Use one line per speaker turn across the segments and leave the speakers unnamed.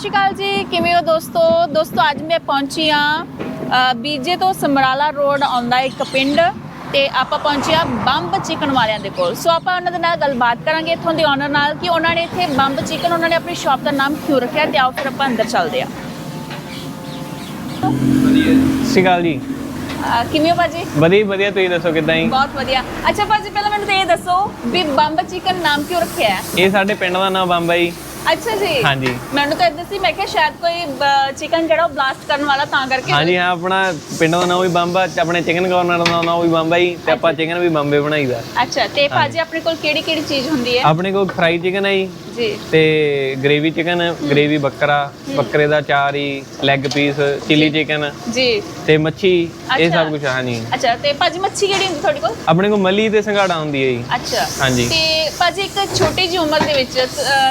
ਸ਼੍ਰੀ ਅਕਾਲ ਜੀ ਕਿਵੇਂ ਹੋ ਦੋਸਤੋ? ਦੋਸਤੋ ਅੱਜ ਮੈਂ ਪਹੁੰਚੀ ਆ ਬੀਜੇ ਤੋਂ ਸਮਰਾਲਾ ਰੋਡ ਆਉਂਦਾ ਇੱਕ ਪਿੰਡ ਤੇ ਆਪਾਂ ਪਹੁੰਚੇ ਆ ਬੰਬ ਚਿਕਨ ਵਾਲਿਆਂ ਦੇ ਕੋਲ। ਸੋ ਆਪਾਂ ਉਹਨਾਂ ਦੇ ਨਾਲ ਗੱਲਬਾਤ ਕਰਾਂਗੇ ਇੱਥੋਂ ਦੇ ਓਨਰ ਨਾਲ ਕਿ ਉਹਨਾਂ ਨੇ ਇੱਥੇ ਬੰਬ ਚਿਕਨ ਉਹਨਾਂ ਨੇ ਆਪਣੀ ਸ਼ਾਪ ਦਾ ਨਾਮ ਕਿਉਂ ਰੱਖਿਆ ਤੇ ਆਓ ਫਿਰ ਆਪਾਂ ਅੰਦਰ ਚੱਲਦੇ ਆ
ਅਕਾਲ ਜੀ।
ਕਿਵੇਂ ਹੋ ਭਾਜੀ?
ਵਧੀਆ ਵਧੀਆ ਤੁਸੀਂ ਦੱਸੋ ਕਿੱਦਾਂ ਜੀ?
ਬਹੁਤ ਵਧੀਆ। ਅੱਛਾ ਭਾਜੀ ਪਹਿਲਾਂ ਮੈਨੂੰ ਇਹ ਦੱਸੋ ਵੀ ਬੰਬ ਚਿਕਨ ਨਾਮ ਕਿਉਂ ਰੱਖਿਆ ਹੈ?
ਇਹ ਸਾਡੇ ਪਿੰਡ ਦਾ ਨਾਮ ਬੰਬਾ ਜੀ।
ਅੱਛਾ ਜੀ।
ਹਾਂਜੀ।
ਮੈਨੂੰ ਤਾਂ ਇਦਾਂ ਸੀ ਮੈਂ ਕਿਹਾ ਸ਼ਾਇਦ ਕੋਈ ਚਿਕਨ ਜਿਹੜਾ ਉਹ ਬਲਾਸਟ ਕਰਨ ਵਾਲਾ ਤਾਂ ਕਰਕੇ
ਹਾਂਜੀ ਹਾਂ ਆਪਣਾ ਪਿੰਡ ਦਾ ਨਾਮ ਵੀ ਬੰਬਾ ਆਪਣੇ ਚਿਕਨ ਕਾਰਨਰ ਦਾ ਨਾਮ ਵੀ ਬੰਬਾ ਜੀ ਤੇ ਆਪਾਂ ਚਿਕਨ ਵੀ ਬੰਬੇ ਬਣਾਈਦਾ।
ਅੱਛਾ ਤੇ ਭਾਜੀ ਆਪਣੇ ਕੋਲ ਕਿਹੜੀ ਕਿਹੜੀ ਚੀਜ਼ ਹੁੰਦੀ ਹੈ?
ਆਪਣੇ ਕੋਲ ਫਰਾਈ ਚਿਕਨ ਹੈ ਜੀ। ਤੇ ਗ੍ਰੇਵੀ ਚਿਕਨ ਗ੍ਰੇਵੀ ਬੱਕਰਾ ਬੱਕਰੇ ਦਾ ਚਾਰ ਹੀ ਲੈਗ ਪੀਸ ਚਿਲੀ ਚਿਕਨ
ਜੀ।
ਤੇ ਮੱਛੀ ਇਹ। ਸਭ ਕੁਝ ਹਾਂਜੀ।
ਅੱਛਾ ਤੇ ਭਾਜੀ ਮੱਛੀ ਕਿਹੜੀ ਹੁੰਦੀ ਤੁਹਾਡੇ ਕੋਲ?
ਆਪਣੇ ਕੋਲ ਮੱਲੀ ਤੇ ਸੰਘਾੜਾ ਹੁੰਦੀ ਹੈ ਜੀ।
ਅੱਛਾ।
ਹਾਂਜੀ।
ਤੇ ਭਾਜੀ ਇੱਕ ਛੋਟੀ ਜਿਹੀ ਉਮਰ ਦੇ ਵਿੱਚ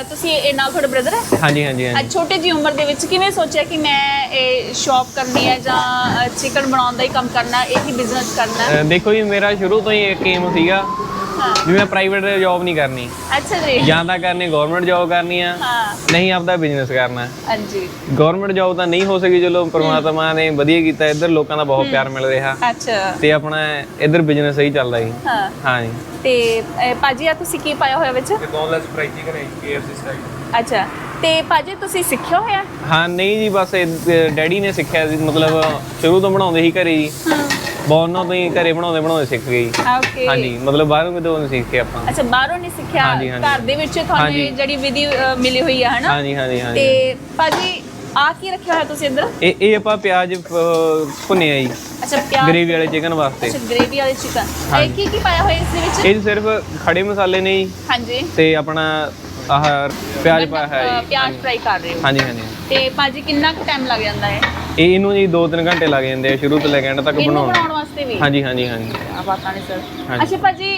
ਤੁਸੀਂ ਨਾਲ ਤੁਹਾਡਾ ਬ੍ਰਦਰ ਹੈ?
ਹਾਂਜੀ ਹਾਂਜੀ ਹਾਂਜੀ।
ਅੱਜ ਛੋਟੀ ਜਿਹੀ ਉਮਰ ਦੇ ਵਿੱਚ ਕਿਵੇਂ ਸੋਚਿਆ ਕਿ ਮੈਂ ਇਹ ਸ਼ਾਪ ਕਰਨੀ ਹੈ ਜਾਂ ਚਿਕਨ ਬਣਾਉਣ ਦਾ ਹੀ ਕੰਮ ਕਰਨਾ ਇਹ ਹੀ ਬਿਜ਼ਨਸ ਕਰਨਾ ਹੈ?
ਅਹ ਦੇਖੋ ਜੀ ਮੇਰਾ ਸ਼ੁਰੂ ਤੋਂ ਹੀ ਇੱਕ ਏਮ ਸੀਗਾ
ਹਾਂ।
ਵੀ ਮੈਂ ਪ੍ਰਾਈਵੇਟ ਜੌਬ ਨਹੀਂ ਕਰਨੀ।
ਅੱਛਾ ਜੀ।
ਜਾਂ ਤਾਂ ਕਰਨੀ ਗਵਰਨਮੈਂਟ ਜੌਬ ਕਰਨੀ ਆ
ਹਾਂ।
ਨਹੀਂ ਆਪਦਾ ਬਿਜ਼ਨਸ ਕਰਨਾ।
ਹਾਂਜੀ।
ਗਵਰਨਮੈਂਟ ਜੌਬ ਤਾਂ ਨਹੀਂ ਹੋ ਸਕੀ ਚਲੋ ਪ੍ਰਮਾਤਮਾ ਨੇ ਵਧੀਆ ਕੀਤਾ ਇੱਧਰ ਲੋਕਾਂ ਦਾ ਬਹੁਤ ਪਿਆਰ ਮਿਲ ਰਿਹਾ।
ਅੱਛਾ।
ਤੇ ਆਪਣਾ ਇੱਧਰ ਬਿਜ਼ਨਸ ਸਹੀ ਚੱਲਦਾ ਜੀ।
ਹਾਂ।
ਹਾਂਜੀ
ਤੇ ਅਹ, ਭਾਜੀ ਆ ਤੁਸੀਂ ਕੀ ਪਾਇਆ ਹੋਇਆ ਵਿੱਚ?
ਬੋਨਲੈਸ ਫਰਾਈ ਚਿਕਨ ਹੈ KFC ਸਟਾਈਲ
ਅੱਛਾ ਤੇ ਭਾਜੀ ਤੁਸੀਂ ਸਿੱਖਿਆ ਹੋਇਆ?
ਹਾਂ ਨਹੀਂ ਜੀ ਬਸ ਇਹ ਡੈਡੀ ਨੇ ਸਿੱਖਿਆ ਸੀ ਮਤਲਬ ਸ਼ੁਰੂ ਤੋਂ ਬਣਾਉਂਦੇ ਸੀ ਘਰੇ ਜੀ।
ਹਾਂ।
ਬੌਰਨੋਂ ਤੋਂ ਹੀ ਘਰੇ ਬਣਾਉਂਦੇ ਬਣਾਉਂਦੇ ਸਿੱਖ ਜੀ।
ਓਕੇ।
ਹਾਂਜੀ ਮਤਲਬ ਬਾਹਰੋਂ ਕਿਤੋਂ ਨਹੀਂ ਸਿੱਖੇ ਆਪਾਂ।
ਅੱਛਾ ਬਾਹਰੋਂ ਨਹੀਂ ਸਿੱਖਿਆ। ਘਰ ਦੇ ਵਿੱਚ ਤੁਹਾਨੂੰ ਜਿਹੜੀ ਵਿਧੀ ਮਿਲੀ ਹੋਈ ਹੈ ਹਨਾ
ਹਾਂਜੀ ਹਾਂਜੀ ਹਾਂਜੀ
ਤੇ ਭਾਜੀ ਆ ਕੀ ਰੱਖਿਆ ਹੋਇਆ ਤੁਸੀਂ ਅੰਦਰ
ਇਹ ਇਹ ਆਪਾਂ ਪਿਆਜ਼ ਭੁੰਨੇ ਆ ਜੀ।
ਅੱਛਾ ਪਿਆਜ਼।
ਗ੍ਰੇਵੀ ਵਾਲੇ ਚਿਕਨ ਵਾਸਤੇ।
ਅੱਛਾ ਗ੍ਰੇਵੀ ਵਾਲੇ ਚਿਕਨ ਇਹ। ਕੀ ਕੀ ਪਾਇਆ ਹੋਇਆ ਇਸ ਦੇ ਵਿੱਚ?
ਇਹ ਸਿਰਫ ਖੜੇ ਮਸਾਲੇ ਨੇ ਜੀ।
ਹਾਂਜੀ।
ਤੇ ਆਪਣਾ ਆਹ ਪਿਆਜ਼ ਪਾਇਆ ਹੈ ਜੀ।
ਪਿਆਜ਼ ਫਰਾਈ ਕਰ ਰਹੇ ਹੋ।
ਹਾਂਜੀ ਹਾਂਜੀ।
ਤੇ ਭਾਜੀ ਕਿੰਨਾ ਕੁ ਟਾਈਮ ਲੱਗ ਜਾਂਦਾ ਹੈ
ਇਹ ਇਹਨੂੰ ਜੀ 2-3 ਘੰਟੇ ਲੱਗ ਜਾਂਦੇ ਆ ਸ਼ੁਰੂ ਤੋਂ ਲੈ ਕੇ ਐਂਡ ਤੱਕ
ਇਹਨੂੰ
ਬਣਾਉਣ।
ਬਣਾਉਣ ਵਾਸਤੇ ਵੀ?
ਹਾਂਜੀ ਹਾਂਜੀ ਹਾਂਜੀ।
ਆ ਬਾਤਾਂ ਨੇ ਸਰ
ਹਾਂਜੀ।
ਅੱਛਾ ਭਾਜੀ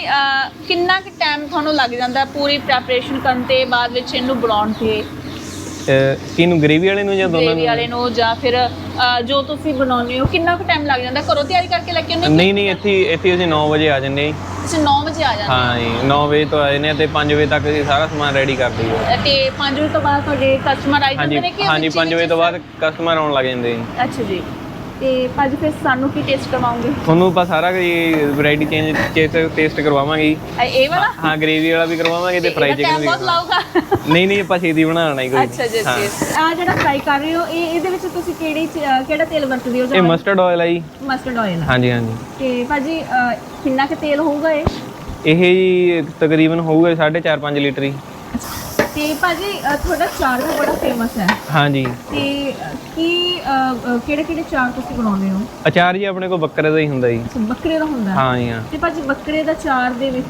ਕਿੰਨਾ ਕੁ ਟਾਈਮ ਤੁਹਾਨੂੰ ਲੱਗ ਜਾਂਦਾ ਪੂਰੀ ਪ੍ਰੈਪਰੇਸ਼ਨ ਕਰਨ ਤੇ ਬਾਅਦ ਵਿੱਚ ਇਹਨੂੰ ਬਣਾਉਣ ਤੇ?
ਅਹ ਕਿਹਨੂੰ ਗ੍ਰੇਵੀ ਵਾਲੇ ਨੂੰ ਜਾਂ ਦੋਨਾਂ
ਗ੍ਰੇਵੀ
ਨੂੰ?
ਵਾਲੇ ਨੂੰ ਜਾਂ ਫਿਰ ਅ, ਜੋ ਤੁਸੀਂ ਬਣਾਉਂਦੇ ਹੋ ਕਿੰਨਾ ਕੁ ਟਾਈਮ ਲੱਗ ਜਾਂਦਾ? ਘਰੋਂ ਤਿਆਰੀ ਕਰਕੇ ਲੈ ਕੇ ਆਉਂਦੇ ਹੋ
ਨਹੀਂ ਨਹੀਂ ਇੱਥੇ ਇੱਥੇ ਅਸੀਂ 9 ਵਜੇ ਆ ਜੰਨੇ
ਤੁਸੀਂ 9 ਵਜੇ ਆ ਜਾਂਦੇ
ਹਾਂ? ਜੀ 9 ਵਜੇ ਤੋਂ ਆ ਜੰਨੇ ਆ ਤੇ 5 ਵਜੇ ਤੱਕ ਅਸੀਂ ਸਾਰਾ ਸਮਾਨ ਰੈਡੀ ਕਰ ਦਈਏ
ਹੋ। ਤੇ 5 ਵਜੇ ਤੋਂ ਬਾਅਦ ਤੁਹਾਡੇ ਕਸਟਮਰ ਆਈ
ਹਾਂਜੀ
ਜਾਂਦੇ ਨੇ ਕਿ
ਹਾਂਜੀ
ਵਿੱਚ ਹੀ
5 ਵਜੇ ਤੋਂ ਬਾਅਦ ਕਸਟਮਰ ਆਉਣ ਲੱਗ ਜਾਂਦੇ ਜੀ
ਅੱਛਾ ਜੀ। ਤੇ ਭਾਜੀ ਫਿਰ ਸਾਨੂੰ ਕੀ ਟੇਸਟ ਕਰਵਾਉਂਗੇ
ਤੁਹਾਨੂੰ ਆਪਾਂ ਸਾਰਾ ਵੈਰਾਈਟੀ ਚੇਂਜ ਟੇਸਟ ਕਰਵਾਵਾਂਗੇ ਜੀ।
ਇਹ ਵਾਲਾ?
ਹਾਂ ਗ੍ਰੇਵੀ ਵਾਲਾ ਵੀ ਕਰਵਾਵਾਂਗੇ ਤੇ ਫਰਾਈ ਚਿਕਨ ਵੀ
ਬਹੁਤ ਲਾਊਗਾ।
ਨਹੀਂ ਨਹੀਂ ਆਪਾਂ ਛੇਤੀ ਬਣਾਉਣਾ ਹੀ ਕੋਈ।
ਅੱਛਾ ਜੀ
ਹਾਂ।
ਆ ਜਿਹੜਾ ਫਰਾਈ ਕਰ ਰਹੇ ਹੋ ਇਹ ਇਹਦੇ ਵਿੱਚ ਤੁਸੀਂ ਕਿਹੜੀ ਚ- ਅਹ ਕਿਹੜਾ ਤੇਲ ਵਰਤਦੇ ਹੋ?
ਇਹ ਮਸਟਰਡ ਆਇਲ ਆ ਜੀ।
ਮਸਟਰਡ ਆਇਲ
ਹਾਂਜੀ ਹਾਂਜੀ।
ਤੇ ਭਾਜੀ ਅਹ, ਕਿੰਨਾ ਕੁ ਤੇਲ ਹੋਊਗਾ ਇਹ?
ਇਹ ਜੀ ਤਕਰੀਬਨ ਹੋਊਗਾ 4.5 5 ਲੀਟਰ ਹੀ।
ਤੇ ਭਾਜੀ ਤੁਹਾਡਾ ਚਾਰ ਵੀ ਬੜਾ ਫੇਮਸ ਹੈ।
ਹਾਂਜੀ।
ਤੇ ਕੀ ਕਿਹੜੇ ਕਿਹੜੇ ਚਾਰ ਤੁਸੀਂ ਬਣਾਉਂਦੇ ਹੋ?
ਅਚਾਰ ਜੀ ਆਪਣੇ ਕੋਲ ਬੱਕਰੇ ਦਾ ਹੀ ਹੁੰਦਾ ਜੀ।
ਅੱਛਾ, ਬੱਕਰੇ ਦਾ ਹੁੰਦਾ। ਹੈ।
ਹਾਂ ਜੀ ਹਾਂ।
ਤੇ ਭਾਜੀ ਬੱਕਰੇ ਦਾ ਚਾਰ ਦੇ ਵਿੱਚ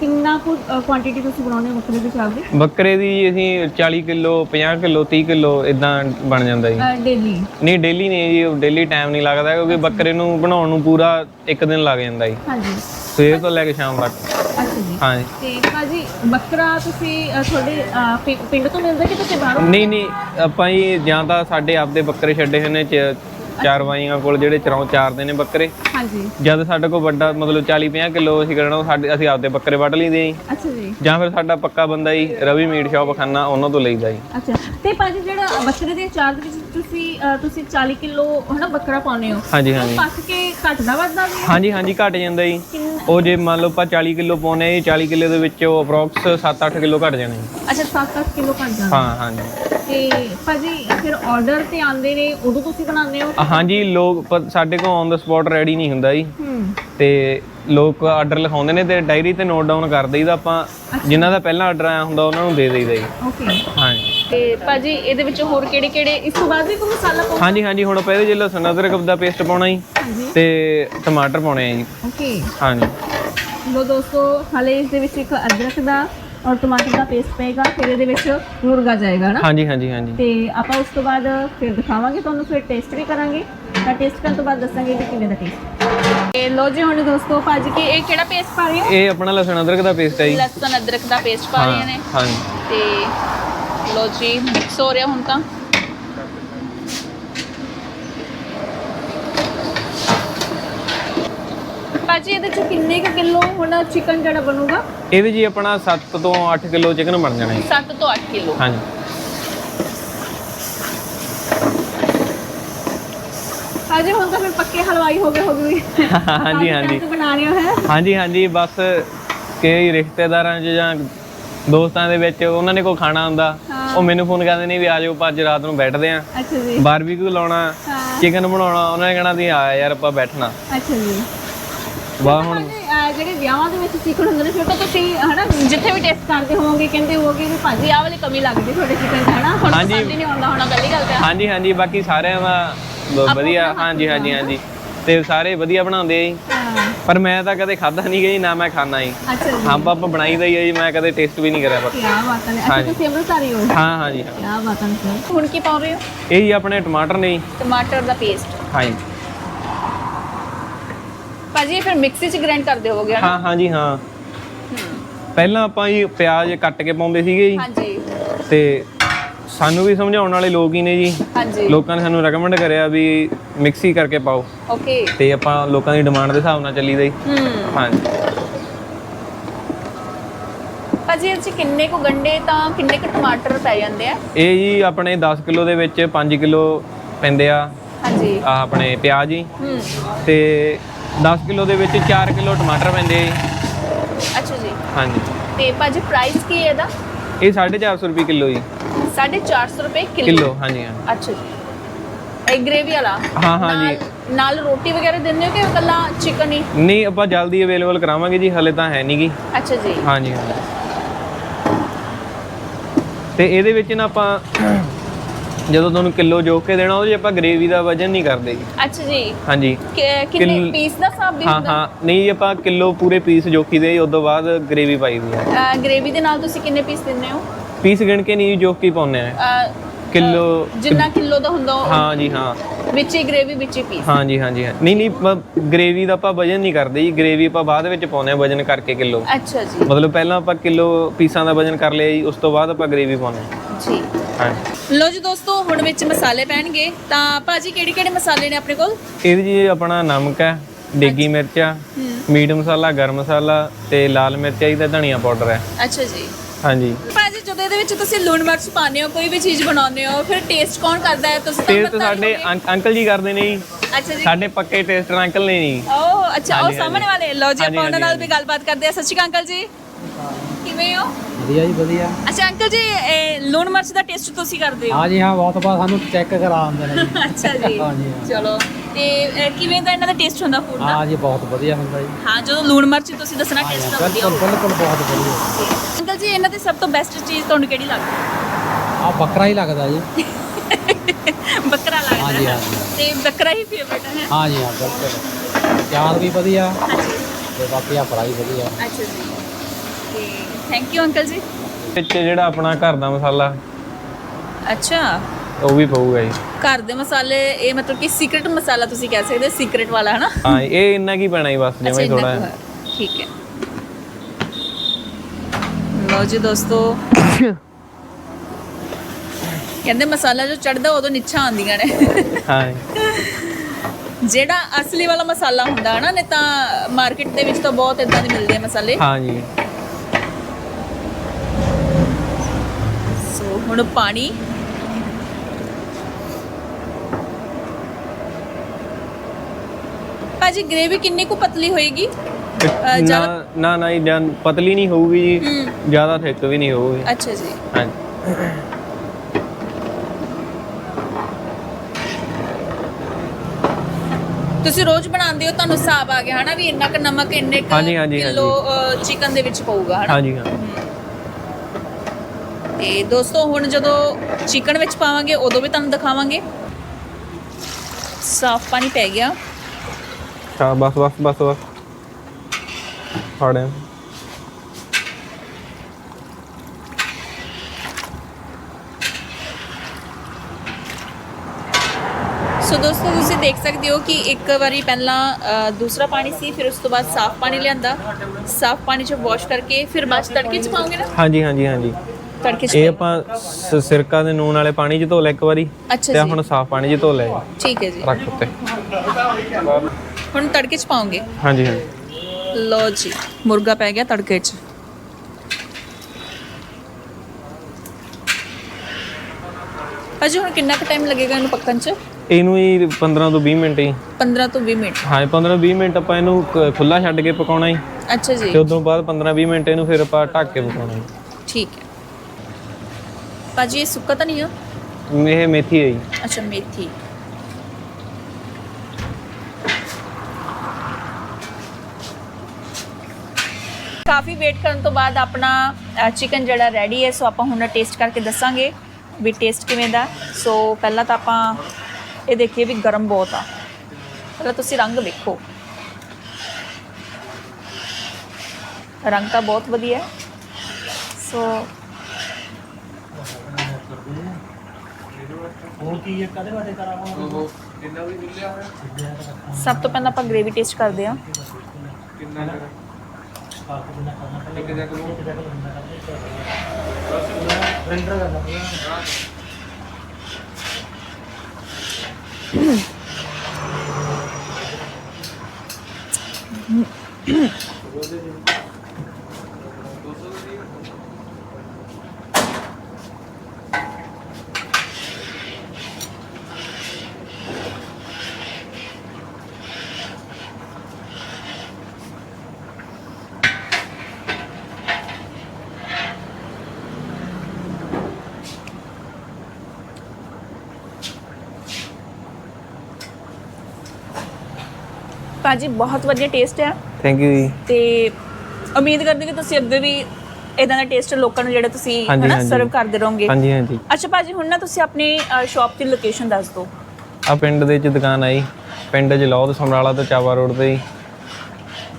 ਕਿੰਨਾ ਕੁ ਕੁਆਂਟੀਟੀ ਤੁਸੀਂ ਬਣਾਉਂਦੇ ਹੋ ਬੱਕਰੇ ਦੇ ਚਾਰ ਦੀ?
ਬੱਕਰੇ ਦੀ ਜੀ ਅਸੀਂ 40 ਕਿਲੋ 50 ਕਿਲੋ 30 ਕਿਲੋ ਇਦਾਂ ਬਣ ਜਾਂਦਾ ਜੀ।
ਡੇਲੀ
ਨਹੀਂ ਡੇਲੀ ਨਹੀਂ ਜੀ ਡੇਲੀ ਟਾਈਮ ਨਹੀਂ ਲੱਗਦਾ ਕਿਉਂਕਿ ਬੱਕਰੇ ਨੂੰ ਬਣਾਉਣ ਨੂੰ ਪੂਰਾ ਇੱਕ ਦਿਨ ਲੱਗ ਜਾਂਦਾ ਜੀ।
ਹਾਂਜੀ।
ਸਵੇਰ ਤੋਂ ਲੈ ਕੇ ਸ਼ਾਮ ਤੱਕ।
ਅੱਛਾ ਜੀ।
ਹਾਂ ਜੀ।
ਤੇ ਭਾਜੀ ਬੱਕਰਾ ਤੁਸੀਂ ਤੁਹਾਡੇ ਪਿੰ- ਪਿੰਡ ਤੋਂ ਮਿਲਦਾ ਕਿ ਤੁਸੀਂ ਬਾਹਰੋਂ?
ਨਹੀਂ ਨਹੀਂ ਆਪਾਂ ਜੀ ਜਾਂ ਤਾਂ ਸਾਡੇ ਆਪਦੇ ਬੱਕਰੇ ਛੱਡੇ ਹੋਏ ਨੇ ਚ- ਚਾਰ ਵਾਈਆਂ ਕੋਲ ਜਿਹੜੇ ਚਰੋਂ ਚਾਰਦੇ ਨੇ ਬੱਕਰੇ।
ਹਾਂਜੀ।
ਜਦ ਸਾਡੇ ਕੋਲ ਵੱਡਾ ਮਤਲਬ 40 50 ਕਿਲੋ ਅਸੀਂ ਕਰਨਾ ਉਹ ਸਾਡੇ ਅਸੀਂ ਆਪਦੇ ਬੱਕਰੇ ਵੱਢ ਲਈਦੇ ਜੀ।
ਅੱਛਾ ਜੀ।
ਜਾਂ ਫਿਰ ਸਾਡਾ ਪੱਕਾ ਬੰਦਾ ਜੀ ਰਵੀ ਮੀਟ ਸ਼ਾਪ ਖਾਨਾ ਉਹਨਾਂ ਤੋਂ ਲਈਦਾ ਜੀ।
ਅੱਛਾ। ਤੇ ਭਾਜੀ ਜਿਹੜਾ ਬੱਕਰੇ ਦੇ ਚਾਰ ਦੇ ਵਿੱਚ ਤੁਸੀਂ ਤੁਸੀਂ 40 ਕਿਲੋ ਹਨਾ ਬੱਕਰਾ ਪਾਉਂਦੇ ਹੋ
ਹਾਂਜੀ ਹਾਂਜੀ।
ਪੱਕ ਕੇ ਘਟਦਾ ਵੱਧਦਾ ਵੀ ਹੈ?
ਹਾਂਜੀ ਹਾਂਜੀ ਘਟ ਜਾਂਦਾ ਜੀ। ਉਹ ਜੇ ਮੰਨ ਲਓ ਆਪਾਂ 40 ਕਿਲੋ ਪਾਉਨੇ ਜੀ 40 ਕਿਲੋ ਦੇ ਵਿੱਚ ਉਹ ਅਪਰੋਕਸ 7-8 ਕਿਲੋ ਘਟ ਜਾਣੇ।
ਅੱਛਾ 7-8 ਕਿਲੋ ਘਟ ਜਾਂਦਾ
ਹਾਂ ਹਾਂਜੀ।
ਤੇ ਭਾਜੀ ਫਿਰ ਆਰਡਰ ਤੇ ਆਉਂਦੇ ਨੇ ਉਦੋਂ ਤੁਸੀਂ ਬਣਾਉਂਦੇ ਹੋ?
ਹਾਂਜੀ ਲੋਕ ਪ- ਸਾਡੇ ਕੋਲ ਔਨ ਦਾ ਸਪੌਟ ਰੈਡੀ ਨਹੀਂ ਹੁੰਦਾ ਜੀ।
ਹੂੰ।
ਤੇ ਲੋਕ ਆਰਡਰ ਲਿਖਾਉਂਦੇ ਨੇ ਤੇ ਡਾਇਰੀ ਤੇ ਨੋਟ ਡਾਊਨ ਕਰ ਦਈਦਾ ਆਪਾਂ ਜਿਨ੍ਹਾਂ ਦਾ ਪਹਿਲਾਂ ਆਰਡਰ ਆਇਆ ਹੁੰਦਾ ਉਹਨਾਂ ਨੂੰ ਦੇ ਦੇਈਦਾ ਜੀ।
ਓਕੇ
ਹਾਂਜੀ।
ਤੇ ਭਾਜੀ ਇਹਦੇ ਵਿੱਚ ਹੋਰ ਕਿਹੜੇ ਕਿਹੜੇ ਇਸ ਤੋਂ ਬਾਅਦ ਵੀ ਕੋਈ ਮਸਾਲਾ ਪਾਉ
ਹਾਂਜੀ ਹਾਂਜੀ ਹੁਣ ਆਪਾਂ ਇਹਦੇ ਜੇ ਲਸਣ ਅਦਰਕ ਦਾ ਪੇਸਟ ਪਾਉਣਾ ਜੀ
ਹਾਂਜੀ।
ਤੇ ਟਮਾਟਰ ਪਾਉਣੇ ਆ ਜੀ।
ਓਕੇ
ਹਾਂਜੀ।
ਲੋ ਦੋਸਤੋ ਹਲੇ ਇਸ ਦੇ ਵਿੱਚ ਇੱਕ ਅਦਰਕ ਦਾ ਔਰ ਟਮਾਟਰ ਦਾ ਪੇਸਟ ਪਏਗਾ ਫਿਰ ਇਹਦੇ ਵਿੱਚ ਮੁਰਗਾ ਜਾਏਗਾ ਨਾ?
ਹਾਂਜੀ ਹਾਂਜੀ ਹਾਂਜੀ।
ਤੇ ਆਪਾਂ ਉਸ ਤੋਂ ਬਾਅਦ ਫਿਰ ਦਿਖਾਵਾਂਗੇ ਤੁਹਾਨੂੰ ਫਿਰ ਟੇਸਟ ਵੀ ਕਰਾਂਗੇ। ਤਾਂ ਟੇਸਟ ਕਰਨ ਤੋਂ ਬਾਅਦ ਦੱਸਾਂਗੇ ਕਿ ਕਿਵੇਂ ਦਾ ਟੇਸਟ ਤੇ ਲੋ ਜੀ ਹੁਣ ਦੋਸਤੋ ਭਾਜੀ ਕਿ ਇਹ ਕਿਹੜਾ ਪੇਸਟ ਪਾ ਰਹੇ ਹੋ?
ਇਹ ਆਪਣਾ ਲਸਣ ਅਦਰਕ ਦਾ ਪੇਸਟ ਹੈ ਜੀ।
ਲਸਣ ਅਦਰਕ ਦਾ ਪੇਸਟ ਪਾ ਰਹੇ ਨੇ।
ਹਾਂਜੀ।
ਤੇ ਲੋ ਜੀ ਮਿਕਸ ਹੋ ਰਿਹਾ ਹੁਣ ਤਾਂ। ਭਾਜੀ ਇਹਦੇ ਚ ਕਿੰਨੇ ਕ ਕਿਲੋ ਹੁਣ ਚਿਕਨ ਜਿਹੜਾ ਬਣੂਗਾ?
ਇਹਦੇ ਜੀ ਆਪਣਾ 7 ਤੋਂ 8 ਕਿਲੋ ਚਿਕਨ ਬਣ ਜਾਣਾ। ਜੀ
7 ਤੋਂ 8 ਕਿਲੋ।
ਹਾਂਜੀ।
ਅਜੇ ਹੁਣ ਤਾਂ ਫਿਰ ਪੱਕੇ ਹਲਵਾਈ ਹੋ ਗਏ ਹੋ ਗਏ
ਹਾਂਜੀ ਹਾਂਜੀ।
ਬਣਾ ਰਹੇ ਹੋ
ਹਾਂਜੀ ਹਾਂਜੀ ਬਸ ਕਈ ਰਿਸ਼ਤੇਦਾਰਾਂ 'ਚ ਜਾਂ ਦੋਸਤਾਂ ਦੇ ਵਿੱਚ ਉਹਨਾਂ ਨੇ ਕੋਈ ਖਾਣਾ ਹੁੰਦਾ ਉਹ ਮੈਨੂੰ ਫੋਨ ਕਰਦੇ ਨੇ ਵੀ ਆ ਜਾਓ ਅੱਜ ਰਾਤ ਨੂੰ ਬੈਠਦੇ ਆ
ਅੱਛਾ ਜੀ।
ਬਾਰਬੀਕਿਊ ਲਾਉਣਾ ਚਿਕਨ ਬਣਾਉਣਾ ਉਹਨਾਂ ਨੇ ਕਹਿਣਾ ਵੀ ਆ ਯਾਰ ਆਪਾਂ ਬੈਠਣਾ।
ਅੱਛਾ ਜੀ।
ਵਾਹ ਹੁਣ।
ਅਹ ਜਿਹੜੇ ਵਿਆਹਾਂ ਦੇ ਵਿੱਚ ਚਿਕਨ ਹੁੰਦੇ ਨੇ ਫਿਰ ਤਾਂ ਤੁਸੀਂ ਹਨਾ ਜਿੱਥੇ ਵੀ ਟੇਸਟ ਕਰਦੇ ਹੋਵੋਗੇ ਕਹਿੰਦੇ ਹੋਵੋਗੇ ਵੀ ਭਾਜੀ ਆਹ ਵਾਲੀ ਕਮੀ ਲੱਗਦੀ ਤੁਹਾਡੇ ਚਿਕਨ 'ਚ ਹਨਾ? ਹੁਣ
ਹਾਂਜੀ।
ਪਸੰਦ ਹੀ ਨਹੀਂ ਆਉਂਦਾ ਹੋਣਾ ਪਹਿਲੀ ਗੱਲ ਤਾਂ।
ਹਾਂਜੀ ਹਾਂਜੀ ਬਾਕੀ ਸਾਰਿਆਂ ਦਾ ਵਧੀਆ ਹਾਂਜੀ ਹਾਂਜੀ ਹਾਂਜੀ। ਤੇ ਸਾਰੇ ਵਧੀਆ ਬਣਾਉਂਦੇ ਆ ਜੀ।
ਹਾਂ।
ਪਰ ਮੈਂ ਤਾਂ ਕਦੇ ਖਾਦਾ ਨਹੀਂ ਗਈ ਨਾ ਮੈਂ ਖਾਣਾ ਜੀ।
ਅੱਛਾ ਜੀ।
ਹਾਂ ਪਾਪਾ ਬਣਾਈ ਦਾ ਹੀ ਹੈ ਜੀ ਮੈਂ ਕਦੇ ਟੇਸਟ ਵੀ ਨਹੀਂ ਕਰਿਆ ਪਰ
ਕੀ ਬਾਤ ਹੈ। ਅੱਛਾ
ਹਾਂਜੀ।
ਤੁਸੀਂ ਅੰਮ੍ਰਿਤਸਰੀ ਹੋ?
ਹਾਂ ਹਾਂਜੀ ਹਾਂ।
ਕੀ ਬਾਤ ਹੈ। ਹੁਣ ਕੀ ਪਾਉ ਰਹੇ ਹੋ?
ਇਹ ਜੀ ਆਪਣੇ ਟਮਾਟਰ ਨੇ ਜੀ।
ਟਮਾਟਰ ਦਾ ਪੇਸਟ
ਹਾਂਜੀ।
ਭਾਜੀ ਇਹ ਫਿਰ ਮਿਕਸੀ 'ਚ ਗ੍ਰਾਈਂਡ ਕਰਦੇ ਹੋਵੋਗੇ ਹਨਾ?
ਹਾਂ ਹਾਂਜੀ ਹਾਂ। ਪਹਿਲਾਂ ਆਪਾਂ ਜੀ ਪਿਆਜ਼ ਕੱਟ ਕੇ ਪਾਉਂਦੇ ਸੀਗੇ ਜੀ।
ਹਾਂਜੀ।
ਤੇ ਸਾਨੂੰ ਵੀ ਸਮਝਾਉਣ ਵਾਲੇ ਲੋਕ ਹੀ ਨੇ ਜੀ।
ਹਾਂਜੀ।
ਲੋਕਾਂ ਨੇ ਸਾਨੂੰ ਰეკਮੈਂਡ ਕਰਿਆ ਵੀ ਮਿਕਸੀ ਕਰਕੇ ਪਾਓ।
ਓਕੇ
ਤੇ ਆਪਾਂ ਲੋਕਾਂ ਦੀ ਡਿਮਾਂਡ ਦੇ ਹਿਸਾਬ ਨਾਲ ਚੱਲੀਦਾ ਜੀ।
ਹੂੰ।
ਹਾਂਜੀ।
ਭਾਜੀ ਇਹ 'ਚ ਕਿੰਨੇ ਕੁ ਗੰਡੇ ਤਾਂ ਕਿੰਨੇ ਕੁ ਟਮਾਟਰ ਪੈ ਜਾਂਦੇ ਆ?
ਇਹ ਜੀ ਆਪਣੇ 10 ਕਿਲੋ ਦੇ ਵਿੱਚ 5 ਕਿਲੋ ਪੈਂਦੇ ਆ।
ਹਾਂਜੀ।
ਆਹ ਆਪਣੇ ਪਿਆਜ਼ ਜੀ।
ਹੂੰ।
ਤੇ 10 ਕਿਲੋ ਦੇ ਵਿੱਚ 4 ਕਿਲੋ ਟਮਾਟਰ ਪੈਂਦੇ ਆ ਜੀ।
ਅੱਛਾ ਜੀ।
ਹਾਂਜੀ।
ਤੇ ਭਾਜੀ ਪ੍ਰਾਈਸ ਕੀ ਹੈ ਇਹਦਾ?
ਇਹ 450 ਰੁਪਏ ਕਿਲੋ ਜੀ।
450 ਰੁਪਏ ਕਿਲੋ?
ਕਿਲੋ ਹਾਂਜੀ ਹਾਂ
ਅੱਛਾ ਜੀ। ਇਹ ਗ੍ਰੇਵੀ ਵਾਲਾ?
ਹਾਂ, ਹਾਂ ਜੀ।
ਨਾਲ- ਨਾਲ ਰੋਟੀ ਵਗੈਰਾ ਦਿੰਦੇ ਹੋ ਕਿ ਇਕੱਲਾ ਚਿਕਨ ਹੀ?
ਨਹੀਂ ਆਪਾਂ ਜਲਦੀ ਅਵੇਲੇਬਲ ਕਰਾਵਾਂਗੇ ਜੀ ਹਲੇ ਤਾਂ ਹੈ ਨਹੀਂਗੀ
ਅੱਛਾ ਜੀ।
ਹਾਂਜੀ ਹਾਂ ਤੇ ਇਹਦੇ ਵਿੱਚ ਨਾ ਆਪਾਂ ਜਦੋਂ ਤੁਹਾਨੂੰ ਕਿਲੋ ਜੋਕ ਕੇ ਦੇਣਾ ਉਹਦੇ 'ਚ ਆਪਾਂ ਗ੍ਰੇਵੀ ਦਾ ਵਜਨ ਨਹੀਂ ਕਰਦੇ ਜੀ।
ਅੱਛਾ ਜੀ।
ਹਾਂਜੀ।
ਕਿ- ਕਿੰਨੇ
ਕਿੰਨ-
ਪੀਸ ਦਾ ਹਿਸਾਬ ਵੀ
ਹਾਂ ਹਾਂ। ਨਹੀਂ ਆਪਾਂ ਕਿਲੋ ਪੂਰੇ ਪੀਸ ਜੋਖੀ ਦੇ ਉਸ ਤੋਂ ਬਾਅਦ ਗ੍ਰੇਵੀ ਪਾਈ ਦੀ ਆ।
ਗ੍ਰੇਵੀ ਦੇ ਨਾਲ ਤੁਸੀਂ ਕਿੰਨੇ ਪੀਸ ਦਿੰਦੇ ਹੋ?
ਪੀਸ ਗਿਣ ਕੇ ਨਹੀਂ ਜੋਕੀ ਪਾਉਂਦੇ ਆ।
ਅਹ,
ਕਿਲੋ
ਜਿੰਨਾ ਕਿਲੋ ਦਾ ਹੁੰਦਾ ਉਹ
ਹਾਂ ਜੀ ਹਾਂ।
ਵਿੱਚ ਹੀ ਗ੍ਰੇਵੀ ਵਿੱਚ ਹੀ ਪੀਸ
ਹਾਂ ਜੀ ਹਾਂ ਜੀ ਹਾਂ। ਨਹੀਂ ਨਹੀਂ ਗ੍ਰੇਵੀ ਦਾ ਆਪਾਂ ਵਜਨ ਨਹੀਂ ਕਰਦੇ ਜੀ। ਗ੍ਰੇਵੀ ਆਪਾਂ ਬਾਅਦ ਵਿੱਚ ਪਾਉਂਦੇ ਆ ਵਜਨ ਕਰਕੇ ਕਿਲੋ।
ਅੱਛਾ ਜੀ।
ਮਤਲਬ ਪਹਿਲਾਂ ਆਪਾਂ ਕਿਲੋ ਪੀਸਾਂ ਦਾ ਵਜਨ ਕਰ ਲਿਆ ਜੀ ਉਸ ਤੋਂ ਬਾਅਦ ਆਪਾਂ ਗ੍ਰੇਵੀ ਪਾਉਂਦੇ ਹਾਂ
ਜੀ। ਲੋ ਜੀ ਦੋਸਤੋ ਹੁਣ ਵਿੱਚ ਮਸਾਲੇ ਪੈਣਗੇ। ਤਾਂ ਭਾਜੀ ਕਿਹੜੇ ਕਿਹੜੇ ਮਸਾਲੇ ਨੇ ਆਪਣੇ ਕੋਲ?
ਇਹਦੇ ਜੀ ਆਪਣਾ ਨਮਕ ਹੈ ਡੇਗੀ ਮਿਰਚ ਮੀਟ ਮਸਾਲਾ ਗਰਮ ਮਸਾਲਾ ਤੇ ਲਾਲ ਮਿਰਚ ਤੇ ਧਨੀਆ ਪਾਊਡਰ ਹੈ।
ਅੱਛਾ ਜੀ।
ਹਾਂਜੀ।
ਭਾਜੀ ਜਦੋਂ ਇਹਦੇ ਵਿੱਚ ਤੁਸੀਂ ਲੂਣ ਮਿਰਚ ਪਾਉਂਦੇ ਹੋ ਕੋਈ ਵੀ ਚੀਜ਼ ਬਣਾਉਂਦੇ ਹੋ ਫਿਰ ਟੇਸਟ ਕੌਣ ਕਰਦਾ ਹੈ? ਤੁਸੀਂ ਤਾਂ
ਟੇਸਟ
ਪਤਾ ਹੀ
ਸਾਡੇ
ਹੋਗੇ।
ਅੰਕ- ਅੰਕਲ ਜੀ ਕਰਦੇ ਨੇ ਜੀ।
ਅੱਛਾ ਜੀ।
ਸਾਡੇ ਪੱਕੇ ਟੇਸਟਰ ਅੰਕਲ ਨੇ ਜੀ।
ਉਹ ਅੱਛਾ ਉਹ
ਹਾਂਜੀ,
ਸਾਹਮਣੇ ਵਾਲੇ। ਲਓ ਜੀ
ਹਾਂਜੀ,
ਆਪਾਂ ਉਹਨਾਂ ਨਾਲ
ਹਾਂਜੀ,
ਵੀ ਗੱਲਬਾਤ ਕਰਦੇ ਆ ਸਤਿ ਸ਼੍ਰੀ ਅਕਾਲ ਅੰਕਲ ਜੀ। ਕਿਵੇਂ ਹੋ?
ਵਧੀਆ ਜੀ ਵਧੀਆ।
ਅੱਛਾ ਅੰਕਲ ਜੀ ਇਹ ਲੂਣ ਮਿਰਚ ਦਾ ਟੇਸਟ ਤੁਸੀਂ ਕਰਦੇ ਹੋ?
ਹਾਂ ਜੀ ਹਾਂ ਬਹੁਤ ਵਾਰ ਸਾਨੂੰ ਚੈੱਕ ਕਰਾ ਆਉਂਦੇ ਨੇ ਜੀ।
ਅੱਛਾ ਜੀ।
ਹਾਂਜੀ, ਹਾਂ।
ਚਲੋ ਤੇ ਇਹ ਕਿਵੇਂ ਦਾ ਇਹਨਾਂ ਦਾ ਟੇਸਟ ਹੁੰਦਾ ਫੂਡ ਦਾ?
ਹਾਂ ਜੀ ਬਹੁਤ ਵਧੀਆ ਹੁੰਦਾ ਜੀ।
ਹਾਂ ਜਦੋਂ ਲੂਣ ਮਿਰਚ ਤੁਸੀਂ ਦੱਸਣਾ ਟੇਸਟ ਦਾ ਵਧੀਆ
ਬਿਲਕੁਲ
ਹੋਊਗਾ।
ਬਿਲਕੁਲ ਬਹੁਤ ਵਧੀਆ।
ਅੰਕਲ ਜੀ ਇਹਨਾਂ ਦੀ ਸਭ ਤੋਂ ਬੈਸਟ ਚੀਜ਼ ਤੁਹਾਨੂੰ ਕਿਹੜੀ ਲੱਗਦੀ?
ਆ ਬੱਕਰਾ ਹੀ ਲੱਗਦਾ ਜੀ।
ਬੱਕਰਾ ਲੱਗਦਾ।
ਹਾਂਜੀ,
ਹੈ
ਹਾਂਜੀ।
ਤੇ ਬੱਕਰਾ ਹੀ ਫੇਵਰਟ ਹੈ।
ਹਾਂ ਜੀ ਹਾਂ ਬਿਲਕੁਲ। ਚਾਰ ਵੀ ਵਧੀਆ
ਹਾਂਜੀ
ਤੇ ਬਾਕੀ ਆ ਫਰਾਈ ਵਧੀਆ।
ਅੱਛਾ ਜੀ। ਥੈਂਕ ਯੂ ਅੰਕਲ ਜੀ।
ਵਿੱਚ ਜਿਹੜਾ ਆਪਣਾ ਘਰ ਦਾ ਮਸਾਲਾ
ਅੱਛਾ।
ਉਹ ਵੀ ਪਊਗਾ ਜੀ।
ਘਰ ਦੇ ਮਸਾਲੇ ਇਹ ਮਤਲਬ ਕਿ ਸੀਕ੍ਰੀਟ ਮਸਾਲਾ ਤੁਸੀਂ ਕਹਿ ਸਕਦੇ ਸੀਕ੍ਰੀਟ ਵਾਲਾ ਹੈ ਨਾ
ਹਾਂ ਇਹ ਇੰਨਾ ਕੀ ਪੈਣਾ ਜੀ ਬਸ ਜਿਵੇਂ ਥੋੜਾ
ਹੈ। ਠੀਕ ਹੈ। ਲਓ ਜੀ ਦੋਸਤੋ। ਕਹਿੰਦੇ ਮਸਾਲਾ ਜੋ ਚੜਦਾ ਉਦੋਂ ਨਿੱਛਾਂ ਆਉਂਦੀਆਂ ਨੇ।
ਹਾਂ।
ਜਿਹੜਾ ਅਸਲੀ ਵਾਲਾ ਮਸਾਲਾ ਹੁੰਦਾ ਹੈ ਨਾ ਤਾਂ ਮਾਰਕੀਟ ਦੇ ਵਿੱਚ ਤਾਂ ਬਹੁਤ ਇਦਾਂ ਦੇ ਮਿਲਦੇ ਆ ਮਸਾਲੇ।
ਹਾਂ ਜੀ
ਸੋ ਹੁਣ ਪਾਣੀ। ਭਾਜੀ ਗ੍ਰੇਵੀ ਕਿੰਨੀ ਕੁ ਪਤਲੀ ਹੋਏਗੀ?
ਨਾ ਨਾ ਨਾ ਜਾਂ ਪਤਲੀ ਨਹੀਂ ਹੋਊਗੀ ਜੀ। ਜ਼ਿਆਦਾ ਥਿਕ ਵੀ ਨਹੀਂ ਹੋਊਗੀ।
ਅੱਛਾ ਜੀ।
ਹਾਂ
ਤੁਸੀਂ ਰੋਜ਼ ਬਣਾਉਂਦੇ ਹੋ ਤੁਹਾਨੂੰ ਹਿਸਾਬ ਆ ਗਿਆ ਹਨਾ ਵੀ ਇੰਨਾ ਕੁ ਨਮਕ ਇੰਨੇ ਕੁ
ਹਾਂਜੀ, ਹਾਂਜੀ,
ਕਿਲੋ ਚਿਕਨ ਦੇ ਵਿੱਚ ਪਊਗਾ ਹਨਾ?
ਹਾਂ। ਜੀ ਹਾਂ।
ਤੇ ਦੋਸਤੋ ਹੁਣ ਜਦੋਂ ਚਿਕਨ ਵਿੱਚ ਪਾਵਾਂਗੇ ਉਦੋਂ ਵੀ ਤੁਹਾਨੂੰ ਦਿਖਾਵਾਂਗੇ। ਸਾਫ਼ ਪਾਣੀ ਪੈ ਗਿਆ।
ਹਾਂ ਬਸ ਬਸ ਬਸ ਬਸ। ਫੜਿਆ
ਸੋ ਦੋਸਤੋ ਤੁਸੀਂ ਦੇਖ ਸਕਦੇ ਹੋ ਕਿ ਇੱਕ ਵਾਰੀ ਪਹਿਲਾਂ ਦੂਸਰਾ ਪਾਣੀ ਸੀ ਫਿਰ ਉਸ ਤੋਂ ਬਾਅਦ ਸਾਫ਼ ਪਾਣੀ ਲਿਆਂਦਾ। ਸਾਫ਼ ਪਾਣੀ 'ਚ ਵਾਸ਼ ਕਰਕੇ ਫਿਰ 'ਚ ਤੜਕੇ 'ਚ ਪਾਉਂਗੇ ਨਾ?
ਹਾਂ ਜੀ ਹਾਂ ਜੀ ਹਾਂ ਜੀ
ਤੜਕੇ 'ਚ
ਇਹ ਆਪਾਂ ਸ- ਸਿਰਕਾ ਦੇ ਨੂਨ ਵਾਲੇ ਪਾਣੀ 'ਚ ਧੋ ਲਿਆ ਇੱਕ ਵਾਰੀ
ਅੱਛਾ
ਤੇ
ਜੀ।
ਹੁਣ ਸਾਫ਼ ਪਾਣੀ 'ਚ ਧੋ ਲਿਆ ਜੀ।
ਠੀਕ ਹੈ ਜੀ।
ਰੱਖ ਉੱਤੇ।
ਹੁਣ ਤੜਕੇ 'ਚ ਪਾਉਂਗੇ
ਹਾਂ ਜੀ ਹਾਂ
ਲੋ ਜੀ ਮੁਰਗਾ ਪੈ ਗਿਆ ਤੜਕੇ 'ਚ। ਭਾਜੀ ਹੁਣ ਕਿੰਨਾ ਕੁ ਟਾਈਮ ਲੱਗੇਗਾ ਇਹਨੂੰ ਪੱਕਣ 'ਚ?
ਇਹਨੂੰ ਹੀ 15 ਤੋਂ 20 ਮਿੰਟ ਹੀ।
15 ਤੋਂ 20 ਮਿੰਟ।
ਹਾਂ 15 20 ਮਿੰਟ ਆਪਾਂ ਇਹਨੂੰ ਕ- ਖੁੱਲਾ ਛੱਡ ਕੇ ਪਕਾਉਣਾ ਹੀ।
ਅੱਛਾ ਜੀ।
ਤੇ ਉਦੋਂ ਬਾਅਦ 15 20 ਮਿੰਟ ਇਹਨੂੰ ਫਿਰ ਆਪਾਂ ਢੱਕ ਕੇ ਪਕਾਉਣਾ
ਠੀਕ ਹੈ। ਭਾਜੀ ਇਹ ਸੁੱਕਾ ਤਾਂ ਨਹੀਂ ਆ?
ਇਹ ਮੇਥੀ ਹੈ ਜੀ।
ਅੱਛਾ ਮੇਥੀ। ਕਾਫੀ ਵੇਟ ਕਰਨ ਤੋਂ ਬਾਅਦ ਆਪਣਾ ਚਿਕਨ ਜਿਹੜਾ ਰੈਡੀ ਹੈ ਸੋ ਆਪਾਂ ਹੁਣ ਟੇਸਟ ਕਰਕੇ ਦੱਸਾਂਗੇ ਵੀ ਟੇਸਟ ਕਿਵੇਂ ਦਾ। ਸੋ ਪਹਿਲਾਂ ਤਾਂ ਆਪਾਂ ਇਹ ਦੇਖੀਏ ਵੀ ਗਰਮ ਬਹੁਤ ਆ। ਪਹਿਲਾਂ ਤੁਸੀਂ ਰੰਗ ਵੇਖੋ। ਰੰਗ ਤਾਂ ਬਹੁਤ ਵਧੀਆ ਹੈ। ਸੋ ਸਭ ਤੋਂ ਪਹਿਲਾਂ ਆਪਾਂ ਗ੍ਰੇਵੀ ਟੇਸਟ ਕਰਦੇ ਹਾਂ।
ਕਿੰਨਾ ਇੱਕ ਜਗ ਨੂੰ
ਭਾਜੀ ਬਹੁਤ ਵਧੀਆ ਟੇਸਟ ਹੈ
ਥੈਂਕ ਯੂ ਜੀ।
ਤੇ ਉਮੀਦ ਕਰਦੇ ਕਿ ਤੁਸੀਂ ਅੱਗੇ ਵੀ ਇਦਾਂ ਦਾ ਟੇਸਟ ਲੋਕਾਂ ਨੂੰ ਜਿਹੜਾ ਤੁਸੀਂ
ਹਾਂਜੀ,
ਹਨਾ
ਹਾਂਜੀ।
ਸਰਵ ਕਰਦੇ ਰਹੋਗੇ।
ਹਾਂਜੀ ਹਾਂਜੀ।
ਅੱਛਾ ਭਾਜੀ ਹੁਣ ਨਾ ਤੁਸੀਂ ਆਪਣੀ ਸ਼ਾਪ ਦੀ ਲੋਕੇਸ਼ਨ ਦੱਸ ਦਿਓ।
ਆ ਪਿੰਡ ਦੇ ਵਿੱਚ ਦੁਕਾਨ ਆਈ ਪਿੰਡ ਜਲੌਦ ਸਮਰਾਲਾ ਤੋਂ ਚਾਵਾ ਰੋਡ ਤੇ ਜੀ।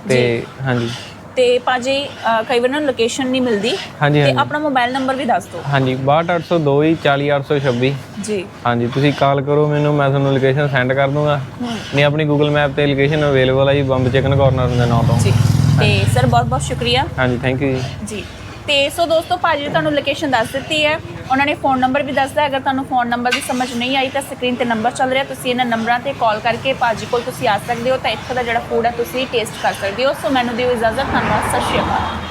ਤੇ ਹਾਂਜੀ।
ਤੇ ਅ, ਕਈ ਵਾਰ ਨਾ ਲੋਕੇਸ਼ਨ ਨਹੀਂ ਮਿਲਦੀ।
ਹਾਂਜੀ
ਤੇ ਆਪਣਾ ਮੋਬਾਈਲ ਨੰਬਰ ਵੀ ਦੱਸ ਦਿਓ।
ਹਾਂਜੀ 62802 ਜੀ 40826
ਜੀ।
ਹਾਂਜੀ ਤੁਸੀਂ ਕਾਲ ਕਰੋ ਮੈਨੂੰ ਮੈਂ ਤੁਹਾਨੂੰ ਲੋਕੇਸ਼ਨ ਸੈਂਡ ਕਰ ਦੂੰਗਾ। ਨਹੀਂ ਆਪਣੀ ਗੂਗਲ ਮੈਪ ਤੇ ਲੋਕੇਸ਼ਨ ਅਵੇਲੇਬਲ ਹੈ ਜੀ ਬੰਬ ਚਿਕਨ ਕਾਰਨਰ ਦੇ ਨਾਂ ਤੋਂ
ਜੀ। ਤੇ ਸਰ ਬਹੁਤ ਬਹੁਤ ਸ਼ੁਕਰੀਆ।
ਹਾਂਜੀ ਥੈਂਕ ਯੂ ਜੀ।
ਜੀ। ਤੇ ਸੋ ਦੋਸਤੋ ਭਾਜੀ ਤੁਹਾਨੂੰ ਲੋਕੇਸ਼ਨ ਦੱਸ ਦਿੱਤੀ ਹੈ। ਉਹਨਾਂ ਨੇ ਫੋਨ ਨੰਬਰ ਵੀ ਦੱਸਦਾ, ਅਗਰ ਤੁਹਾਨੂੰ ਫੋਨ ਨੰਬਰ ਦੀ ਸਮਝ ਨਹੀਂ ਆਈ ਤਾਂ ਸਕਰੀਨ ਤੇ ਨੰਬਰ ਚੱਲ ਰਿਹਾ, ਤੁਸੀਂ ਇਹਨਾਂ ਨੰਬਰਾਂ ਤੇ ਕਾਲ ਕਰਕੇ ਭਾਜੀ ਕੋਲ ਤੁਸੀਂ ਆ ਸਕਦੇ ਹੋ, ਤਾਂ ਇੱਥੋਂ ਦਾ ਜਿਹੜਾ ਫੂਡ ਹੈ ਤੁਸੀਂ ਟੇਸਟ ਕਰ ਸਕਦੇ ਹੋ। ਸੋ ਮੈਨੂੰ ਦਿਓ ਇਜਾਜ਼ਤ, ਧੰਨਵਾਦ, ਸਤਿ ਸ਼੍ਰੀ ਅਕਾਲ।